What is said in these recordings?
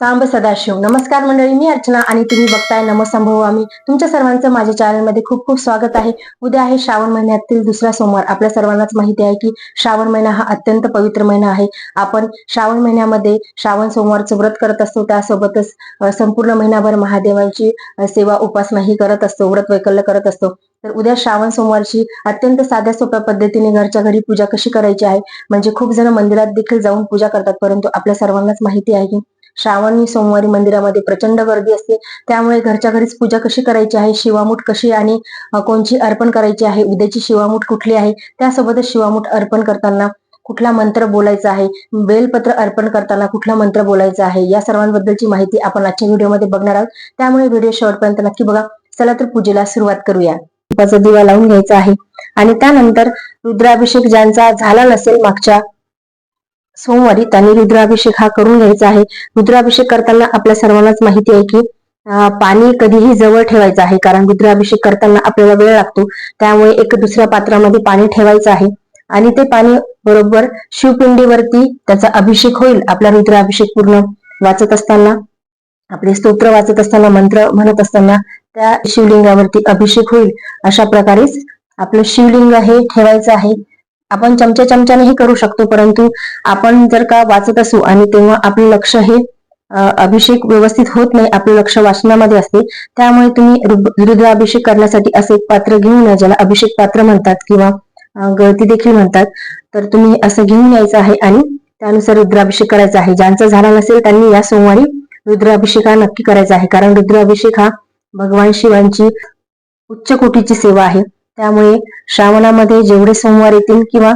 सांब सदाशिव. नमस्कार मंडळी मी अर्चना आणि तुम्ही बघताय नमसंभव आम्ही. तुमच्या सर्वांचं माझ्या चॅनलमध्ये खूप खूप स्वागत आहे. उद्या आहे श्रावण महिन्यातील दुसरा सोमवार. आपल्या सर्वांनाच माहिती आहे की श्रावण महिना हा अत्यंत पवित्र महिना आहे. आपण श्रावण महिन्यामध्ये श्रावण सोमवारचं व्रत करत असतो. त्यासोबतच संपूर्ण महिनाभर महादेवांची सेवा उपासनाही करत असतो. व्रत वैकल्य करत असतो. तर उद्या श्रावण सोमवारची अत्यंत साध्या सोप्या पद्धतीने घरच्या घरी पूजा कशी करायची आहे? म्हणजे खूप जण मंदिरात देखील जाऊन पूजा करतात. परंतु आपल्या सर्वांनाच माहिती आहे की श्रावणी सोमवारी मंदिरामध्ये प्रचंड गर्दी असते. त्यामुळे घरच्या घरीच पूजा कशी करायची आहे? शिवामूठ कशी आणि कोणची अर्पण करायची आहे? उद्याची शिवामूठ कुठली आहे? त्यासोबतच शिवामूठ अर्पण करताना कुठला मंत्र बोलायचा आहे? बेलपत्र अर्पण करताना कुठला मंत्र बोलायचा आहे? या सर्वांबद्दलची माहिती आपण आजच्या व्हिडिओमध्ये बघणार आहोत. त्यामुळे व्हिडिओ शेवटपर्यंत नक्की बघा. चला तर पूजेला सुरुवात करूया. दिवा लावून घ्यायचा आहे. आणि त्यानंतर रुद्राभिषेक ज्यांचा झाला नसेल मागच्या सोमवारी त्यांनी रुद्राभिषेक हा करून घ्यायचा आहे. रुद्राभिषेक करताना आपल्या सर्वांनाच माहिती आहे की पाणी कधीही जवळ ठेवायचं आहे कारण रुद्राभिषेक करताना आपल्याला वेळ लागतो. त्यामुळे एक दुसऱ्या पात्रामध्ये पाणी ठेवायचं आहे. आणि ते पाणी बरोबर शिवपिंडीवरती त्याचा अभिषेक होईल आपला रुद्राभिषेक पूर्ण वाचत असताना. आपले स्तोत्र वाचत असताना मंत्र म्हणत असताना त्या शिवलिंगावरती अभिषेक होईल. अशा प्रकारेच आपलं शिवलिंग हे ठेवायचं आहे. आपण चमच्या चमच्यानेही करू शकतो परंतु आपण जर का वाचत असू आणि तेव्हा आपलं लक्ष हे अभिषेक व्यवस्थित होत नाही आपलं लक्ष वाचनामध्ये असते त्यामुळे तुम्ही रुद्राभिषेक करण्यासाठी असे एक पात्र घेऊन या ज्याला अभिषेक पात्र म्हणतात किंवा गळती देखील म्हणतात. तर तुम्ही असं घेऊन यायचं आहे आणि त्यानुसार रुद्राभिषेक करायचा आहे. ज्यांचा झाला नसेल त्यांनी या सोमवारी रुद्राभिषेक हा नक्की करायचा आहे. कारण रुद्राभिषेक हा भगवान शिवांची उच्च कोटीची सेवा आहे. त्यामुळे श्रावणामध्ये जेवढे सोमवार येतील किंवा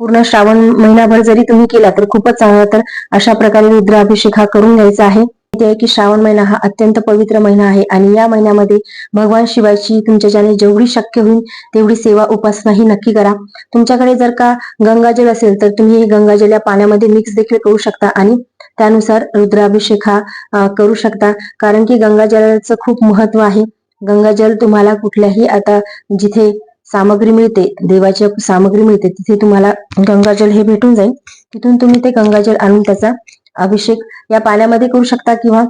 पूर्ण श्रावण महिनाभर जरी तुम्ही केला तर खूपच चांगला. तर अशा प्रकारे रुद्राभिषेक हा करून घ्यायचा आहे. ते की श्रावण महिना हा अत्यंत पवित्र महिना आहे आणि या महिन्यामध्ये भगवान शिवाची तुमच्याच्याने जेवढी शक्य होईल तेवढी सेवा उपासना ही नक्की करा. तुमच्याकडे जर का गंगाजल असेल तर तुम्ही हे गंगाजल या पाण्यामध्ये मिक्स देखील करू शकता आणि त्यानुसार रुद्राभिषेक हा करू शकता. कारण की गंगाजलाचं खूप महत्त्व आहे. गंगाजल तुम्हाला कुठल्याही आता जिथे सामग्री मिळते देवाची सामग्री मिळते तिथे तुम्हाला गंगाजल हे भेटून जाईल. तिथून तुम्ही ते गंगाजल आणून त्याचा अभिषेक या पाण्यामध्ये करू शकता किंवा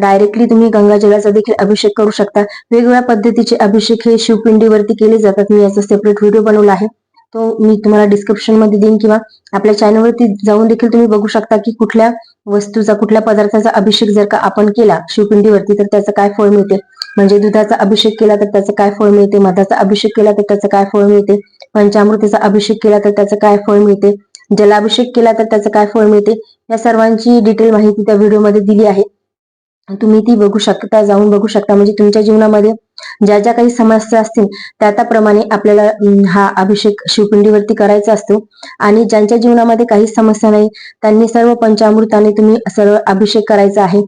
डायरेक्टली तुम्ही गंगाजलाचा देखील अभिषेक करू शकता. वेगवेगळ्या पद्धतीचे अभिषेक हे शिवपिंडीवरती केले जातात. मी याचा सेपरेट व्हिडिओ बनवला आहे. तो मी तुम्हाला डिस्क्रिप्शनमध्ये देईन किंवा आपल्या चॅनलवरती जाऊन देखील तुम्ही बघू शकता की कुठल्या वस्तूचा कुठल्या पदार्थाचा अभिषेक जर का आपण केला शिवपिंडीवरती तर त्याचं काय फळ मिळते. म्हणजे दुधाचा अभिषेक केला तर त्याचं काय फळ मिळते? मधाचा अभिषेक केला तर त्याचं काय फळ मिळते? पंचामृतीचा अभिषेक केला तर त्याचं काय फळ मिळते? जलाभिषेक केला तर त्याचं काय फळ मिळते? या सर्वांची डिटेल माहिती त्या व्हिडिओमध्ये दिली आहे. तुम्ही ती बघू शकता जाऊन बघू शकता. म्हणजे तुमच्या जीवनामध्ये ज्या ज्या काही समस्या असतील त्या त्याप्रमाणे आपल्याला हा अभिषेक शिवपिंडीवरती करायचा असतो. आणि ज्यांच्या जीवनामध्ये काही समस्या नाही त्यांनी सर्व पंचामृताने तुम्ही सर्व अभिषेक करायचा आहे.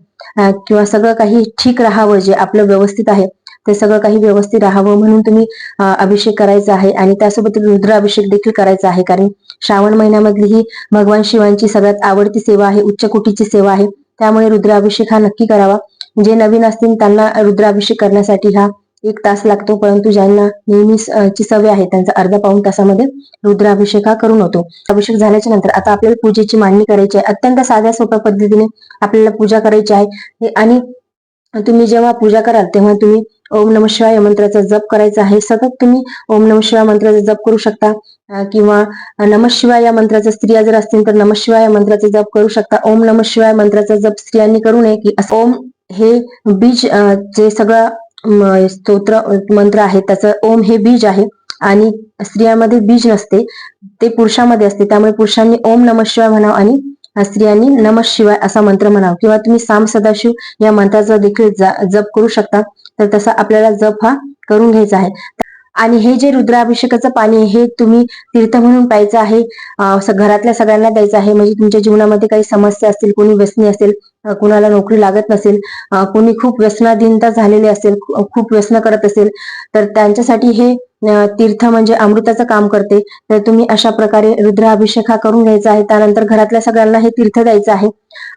किंवा सगळं काही ठीक राहावं जे आपलं व्यवस्थित आहे ते सगळं काही व्यवस्थित राहावं म्हणून तुम्ही अभिषेक करायचा आहे. आणि त्यासोबत रुद्राभिषेक देखील करायचा आहे. कारण श्रावण महिन्यामधली ही भगवान शिवांची सगळ्यात आवडती सेवा आहे उच्च कोटीची सेवा आहे. त्यामुळे रुद्राभिषेक हा नक्की करावा. जे नवीन असतील त्यांना रुद्राभिषेक करण्यासाठी हा एक तास लागतो परंतु ज्यांना नेहमी ची सवय आहे त्यांचा अर्धा पाऊण तासामध्ये रुद्राभिषेक हा करून होतो. अभिषेक झाल्याच्यानंतर आता आपल्याला पूजेची मांडणी करायची आहे. अत्यंत साध्या सोप्या पद्धतीने आपल्याला पूजा करायची आहे. आणि तुम्ही जेव्हा पूजा कराल तेव्हा तुम्ही ओम नम शिवाय मंत्राचा जप करायचा आहे. सतत तुम्ही ओम नम शिवाय मंत्राचा जप करू शकता. किंवा नमशिवाय या मंत्राचा स्त्रिया जर असतील तर नमशिवाय या मंत्राचा जप करू शकता. ओम नमशिवाय मंत्राचा जप स्त्रियांनी करू नये की ओम हे बीज जे सगळं स्तोत्र मंत्र आहे त्याचं ओम हे बीज आहे. आणि स्त्रियांमध्ये बीज नसते ते पुरुषामध्ये असते. त्यामुळे पुरुषांनी ओम नमशिवाय म्हणावं आणि स्त्रियांनी नम शिवाय असा मंत्र म्हणावा. किंवा तुम्ही साम सदाशिव या मंत्राचा देखील जप करू शकता. तर तसा आपल्याला जप हा करून घ्यायचा आहे. आणि हे जे रुद्राभिषेकाचं पाणी आहे, हे तुम्ही तीर्थ म्हणून प्यायचं आहे घरातल्या सगळ्यांना द्यायचं आहे. म्हणजे तुमच्या जीवनामध्ये काही समस्या असतील कोणी व्यसनी असेल कुणाला नोकरी लागत नसेल कोणी खूप व्यसनाधीनता झालेली असेल खूप व्यसन करत असेल तर त्यांच्यासाठी हे तीर्थ म्हणजे अमृताचं काम करते. तर तुम्ही अशा प्रकारे रुद्राभिषेक हा करून घ्यायचा आहे. त्यानंतर घरातल्या सगळ्यांना हे तीर्थ द्यायचं आहे.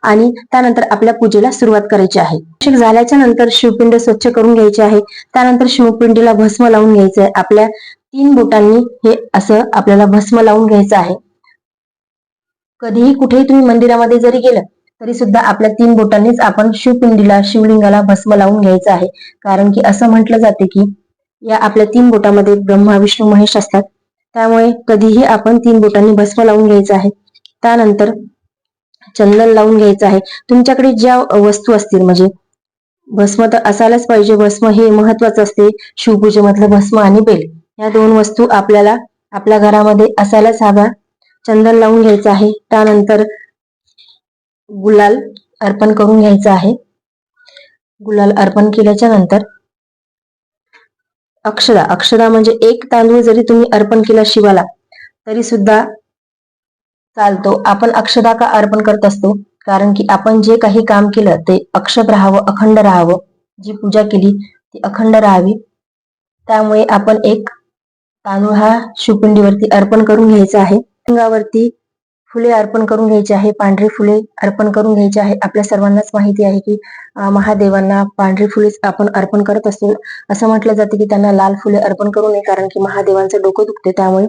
आणि त्यानंतर आपल्या पूजेला सुरुवात करायची आहे. अभिषेक झाल्याच्यानंतर शिवपिंड स्वच्छ करून घ्यायचे आहे. त्यानंतर शिवपिंडीला भस्म लावून घ्यायचं आहे. आपल्या तीन बोटांनी हे असं आपल्याला भस्म लावून घ्यायचं आहे. कधीही कुठेही तुम्ही मंदिरामध्ये जरी गेलं तरी सुद्धा आपल्या तीन बोटांनीच आपण शिवपिंडीला शिवलिंगाला भस्म लावून घ्यायचं आहे. कारण की असं म्हटलं जाते की या आपल्या तीन बोटामध्ये ब्रह्मा विष्णू महेश असतात. त्यामुळे कधीही आपण तीन बोटांनी भस्म लावून घ्यायचं आहे. त्यानंतर चंदन लावून घ्यायचं आहे. तुमच्याकडे ज्या वस्तू असतील म्हणजे भस्म तर असायलाच पाहिजे. भस्म हे महत्वाचं असते. शिवपूजेमधलं भस्म आणि बेल. या दोन वस्तू आपल्याला आपल्या घरामध्ये असायलाच हव्या. चंदन लावून घ्यायचं आहे. त्यानंतर गुलाल अर्पण करून घ्यायचं आहे. गुलाल अर्पण केल्याच्यानंतर अक्षदा अक्षदा म्हणजे एक तांदूळ जरी तुम्ही अर्पण केला शिवाला तरी सुद्धा चालतो. आपण अक्षदा का अर्पण करत असतो? कारण की आपण जे काही काम केलं ते अक्षत राहावं अखंड राहावं. जी पूजा केली ती अखंड राहावी. त्यामुळे आपण एक तांदूळ हा शिवपिंडीवरती अर्पण करून घ्यायचा आहे. अंगावरती फुले अर्पण करून घ्यायची आहे पांढरी फुले अर्पण करून घ्यायची आहे. आपल्या सर्वांनाच माहिती आहे की महादेवांना पांढरी फुलेच आपण अर्पण करत असतो. असं म्हटलं जातं की त्यांना लाल फुले अर्पण करू नये कारण की महादेवांचं डोकं दुखते त्यामुळे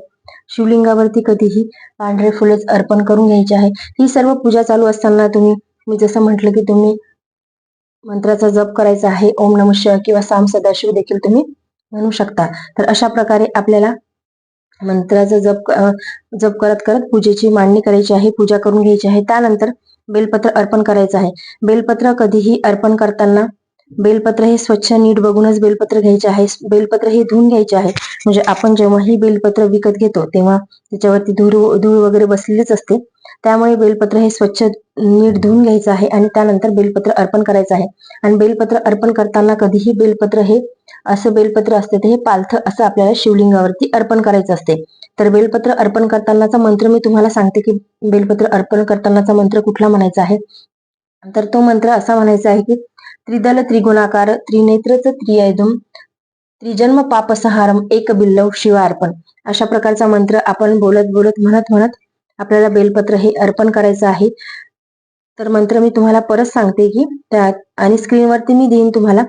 शिवलिंगावरती कधीही पांढरे फुलेच अर्पण करून घ्यायचे आहे. ही सर्व पूजा चालू असताना तुम्ही मी जसं म्हटलं की तुम्ही मंत्राचा जप करायचा आहे ओम नम शिवाय किंवा साम सदाशिव देखील तुम्ही म्हणू शकता. तर अशा प्रकारे आपल्याला मंत्राचा जप जप करत करत पूजेची मांडणी करायची आहे पूजा करून घ्यायची आहे. त्यानंतर बेलपत्र अर्पण करायचं आहे. बेलपत्र कधीही अर्पण करताना बेलपत्र हे स्वच्छ नीट बघूनच बेलपत्र घ्यायचे आहे. बेलपत्र हे धुवून घ्यायचे आहे. म्हणजे आपण जेव्हाही बेलपत्र विकत घेतो तेव्हा त्याच्यावरती धूर धूळ वगैरे बसलेलीच असते. त्यामुळे बेलपत्र हे स्वच्छ नीट धुवून घ्यायचं आहे आणि त्यानंतर बेलपत्र अर्पण करायचं आहे. आणि बेलपत्र अर्पण करताना कधीही बेलपत्र हे असं बेलपत्र असते ते हे पालथ असं आपल्याला शिवलिंगावरती अर्पण करायचं असते. तर बेलपत्र अर्पण करतानाचा मंत्र मी तुम्हाला सांगते की बेलपत्र अर्पण करतानाचा मंत्र कुठला म्हणायचा आहे? तर तो मंत्र असा म्हणायचा आहे की त्रिदल त्रिगुणाकार त्रिनेत्रच त्रियदुम त्रिजन्म पापसहारम एक बिल्लव शिवार्पण. अशा प्रकारचा मंत्र आपण बोलत बोलत म्हणत म्हणत आपल्याला बेलपत्र हे अर्पण करायचं आहे. तर मंत्र मी तुम्हाला परत सांगते की त्यात आणि स्क्रीनवरती मी देईन तुम्हाला.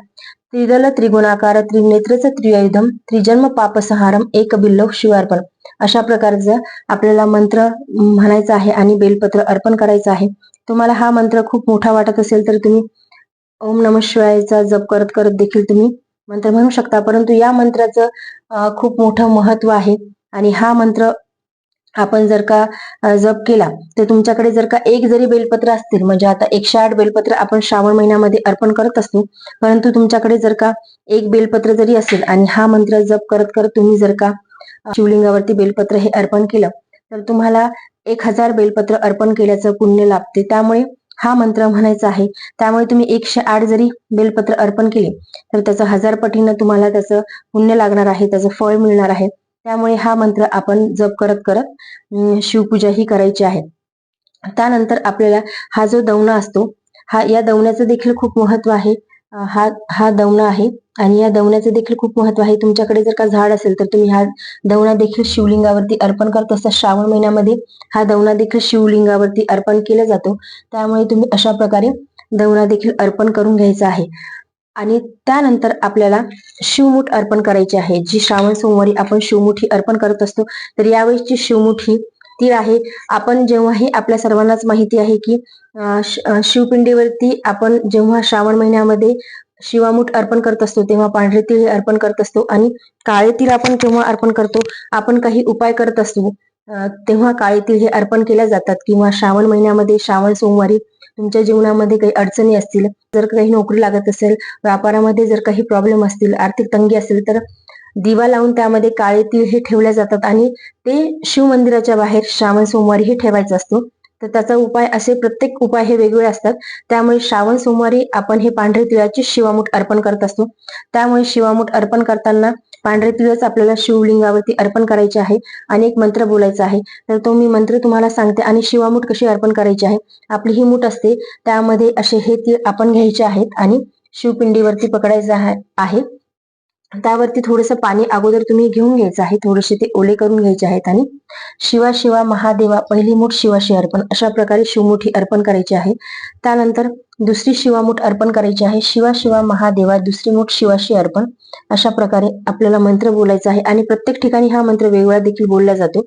त्रिदल त्रिगुणाकार त्रिनेत्रच त्रियुधम त्रिजन्म पापसहारम एक बिल्लव शिवार्पण. अशा प्रकारचा आपल्याला मंत्र म्हणायचा आहे आणि बेलपत्र अर्पण करायचं आहे. तुम्हाला हा मंत्र खूप मोठा वाटत असेल तर तुम्ही ओम नम शिवायचा जप करत करत देखील तुम्ही मंत्र म्हणू शकता. परंतु या मंत्राचं खूप मोठं महत्त्व आहे. आणि हा मंत्र आपण जर का जप केला तर तुमच्याकडे जर का एक जरी बेलपत्र असतील म्हणजे आता एकशे आठ बेलपत्र आपण श्रावण महिन्यामध्ये अर्पण करत असतो परंतु तुमच्याकडे जर का एक बेलपत्र जरी असेल आणि हा मंत्र जप करत करत तुम्ही जर का शिवलिंगावरती बेलपत्र हे अर्पण केलं तर तुम्हाला एक हजार बेलपत्र अर्पण केल्याचं पुण्य लाभते. त्यामुळे हा मंत्र म्हणायचा आहे त्यामुळे तुम्ही एकशे आठ जरी बेलपत्र अर्पण केले तर त्याचं हजार पटीनं तुम्हाला त्याचं पुण्य लागणार आहे त्याचं फळ मिळणार आहे. त्यामुळे हा मंत्र आपण जप करत करत शिवपूजा ही करायची आहे. त्यानंतर आपल्याला हा जो दवणा असतो हा या दवण्याचं देखील खूप महत्त्व आहे. हा हा दवणा आहे आणि या दवण्याचं देखील खूप महत्त्व आहे. तुमच्याकडे जर का झाड असेल तर तुम्ही हा दवणा देखील शिवलिंगावरती अर्पण करत असता. श्रावण महिन्यामध्ये हा दवणा देखील शिवलिंगावरती अर्पण केला जातो. त्यामुळे तुम्ही अशा प्रकारे दवणा देखील अर्पण करून घ्यायचा आहे. आणि त्यानंतर आपल्याला शिवमुठ अर्पण करायची आहे. जी श्रावण सोमवारी आपण शिवमुठी अर्पण करत असतो तर यावेळेसची शिवमुठी ती आहे. आपण जेव्हाही आपल्या सर्वांनाच माहिती आहे की शिवपिंडीवरती आपण जेव्हा श्रावण महिन्यामध्ये शिवामुठ अर्पण करत असतो तेव्हा पांढरे तीळ अर्पण करत असतो आणि काळे तीळ आपण केव्हा अर्पण करतो आपण काही उपाय करत असतो. तेव्हा काळी तीळ हे अर्पण केल्या जातात किंवा श्रावण महिन्यामध्ये श्रावण सोमवारी तुमच्या जीवनामध्ये काही अडचणी असतील जर काही नोकरी लागत असेल व्यापारामध्ये जर काही प्रॉब्लेम असतील आर्थिक तंगी असेल तर दिवा लावून त्यामध्ये काळे तीळ हे ठेवले जातात आणि ते शिव मंदिराच्या बाहेर श्रावण सोमवारी हे ठेवायचं असतो. तर त्याचा उपाय असे प्रत्येक उपाय हे वेगवेगळे असतात. त्यामुळे श्रावण सोमवारी आपण हे पांढरे तिळाचे शिवामूठ अर्पण करत असतो. त्यामुळे शिवामूठ अर्पण करताना पांढरे तिळच आपल्याला शिवलिंगावरती अर्पण करायचे आहे आणि एक मंत्र बोलायचा आहे. तर तो मी मंत्र तुम्हाला सांगते आणि शिवामूठ कशी अर्पण करायची आहे? आपली ही मूठ असते त्यामध्ये असे हे तीळ आपण घ्यायचे आहेत आणि शिवपिंडीवरती पकडायचे आहे. त्यावरती थोडंसं पाणी अगोदर तुम्ही घेऊन घ्यायचं आहे. थोडेसे ते ओले करून घ्यायचे आहेत आणि शिवा शिवा महादेवा पहिली मूठ शिवाशी अर्पण अशा प्रकारे शिवमुठी अर्पण करायची आहे. त्यानंतर दुसरी शिवामुठ अर्पण करायची आहे. शिवा शिवा महादेवा दुसरी मूठ शिवाशी अर्पण अशा प्रकारे आपल्याला मंत्र बोलायचा आहे आणि प्रत्येक ठिकाणी हा मंत्र वेगळा देखील बोलला जातो.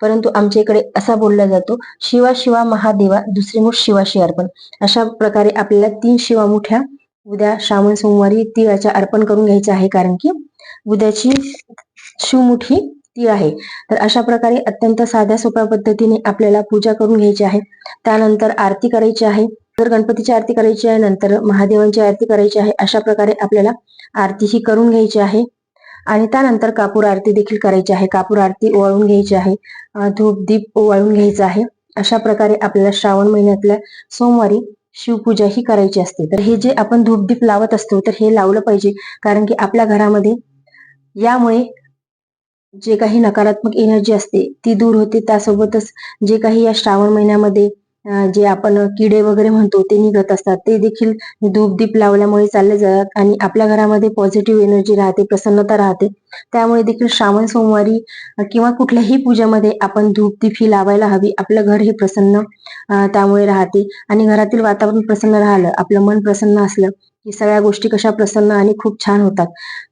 परंतु आमच्या इकडे असा बोलला जातो शिवा शिवा महादेवा दुसरी मूठ शिवाशी अर्पण. अशा प्रकारे आपल्याला तीन शिवामुठ्या उद्या श्रावण सोमवारी तिळाच्या अर्पण करून घ्यायचे आहे कारण की उद्याची शिवमुठी तीळ आहे. तर अशा प्रकारे अत्यंत साध्या सोप्या पद्धतीने आपल्याला पूजा करून घ्यायची आहे. त्यानंतर आरती करायची आहे. तर गणपतीची आरती करायची आहे नंतर महादेवांची आरती करायची आहे अशा प्रकारे आपल्याला आरती ही करून घ्यायची आहे. आणि त्यानंतर कापूर आरती देखील करायची आहे. कापूर आरती ओवाळून घ्यायची आहे. धूप दीप ओवाळून घ्यायचा आहे. अशा प्रकारे आपल्याला श्रावण महिन्यातल्या सोमवारी शिवपूजा ही करायची असते. तर हे जे आपण धूपदीप लावत असतो तर हे लावलं पाहिजे. कारण की आपल्या घरामध्ये यामुळे जे काही नकारात्मक एनर्जी असते ती दूर होते. त्यासोबतच जे काही या श्रावण महिन्यामध्ये जे आपण किडे वगैरे म्हणतो ते निघत असतात. ते देखील धूपदीप लावल्यामुळे चालले जातात आणि आपल्या घरामध्ये पॉझिटिव्ह एनर्जी राहते प्रसन्नता राहते. त्यामुळे देखील श्रावण सोमवारी किंवा कुठल्याही पूजेमध्ये आपण धूपदीप ही लावायला हवी. आपलं घर हे प्रसन्न त्यामुळे राहते. आणि घरातील वातावरण प्रसन्न राहिलं आपलं मन प्रसन्न असलं की सगळ्या गोष्टी कशा प्रसन्न आणि खूप छान होतात.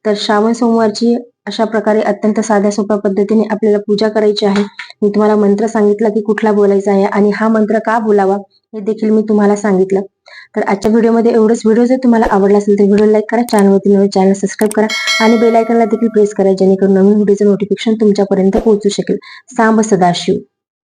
तर श्रावण सोमवारची अशा प्रकारे अत्यंत साध्या सोप्या पद्धतीने आपल्याला पूजा करायची आहे. मी तुम्हाला मंत्र सांगितला की कुठला बोलायचा आहे आणि हा मंत्र का बोलावा हे देखील मी तुम्हाला सांगितलं. तर आजच्या व्हिडिओमध्ये एवढंच. व्हिडिओ जर तुम्हाला आवडला असेल तर व्हिडिओ लाईक करा चॅनलवरती नवीन चॅनल सबस्क्राईब करा आणि बेल आयकनला देखील प्रेस करा जेणेकरून नवीन व्हिडिओचं नोटिफिकेशन तुमच्यापर्यंत पोहोचू शकेल. सांब सदाशिव.